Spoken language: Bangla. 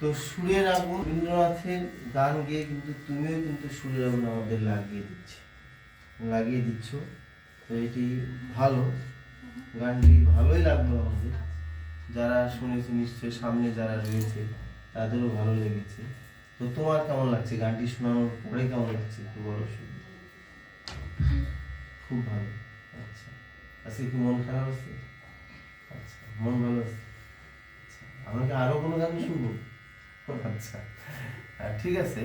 তো সুরের আগুন রবীন্দ্রনাথের গান গেয়ে কিন্তু তুমিও কিন্তু সুরের আগুন আমাদের লাগিয়ে দিচ্ছ। লাগিয়ে দিচ্ছ। তো এটি ভালো। গানটি ভালোই লাগল আমাদের। যারা শুনেছে নিশ্চয়ই সামনে যারা রয়েছে, তাদেরও ভালো লেগেছে। তো তোমার কেমন লাগছে? গানটি শোনানোর পরে কেমন লাগছে একটু বলো শুনি। খুব ভালো। আচ্ছা। আজকে কি মন খারাপ আছে আচ্ছা মন ভালো আছে আচ্ছা। ঠিক আছে।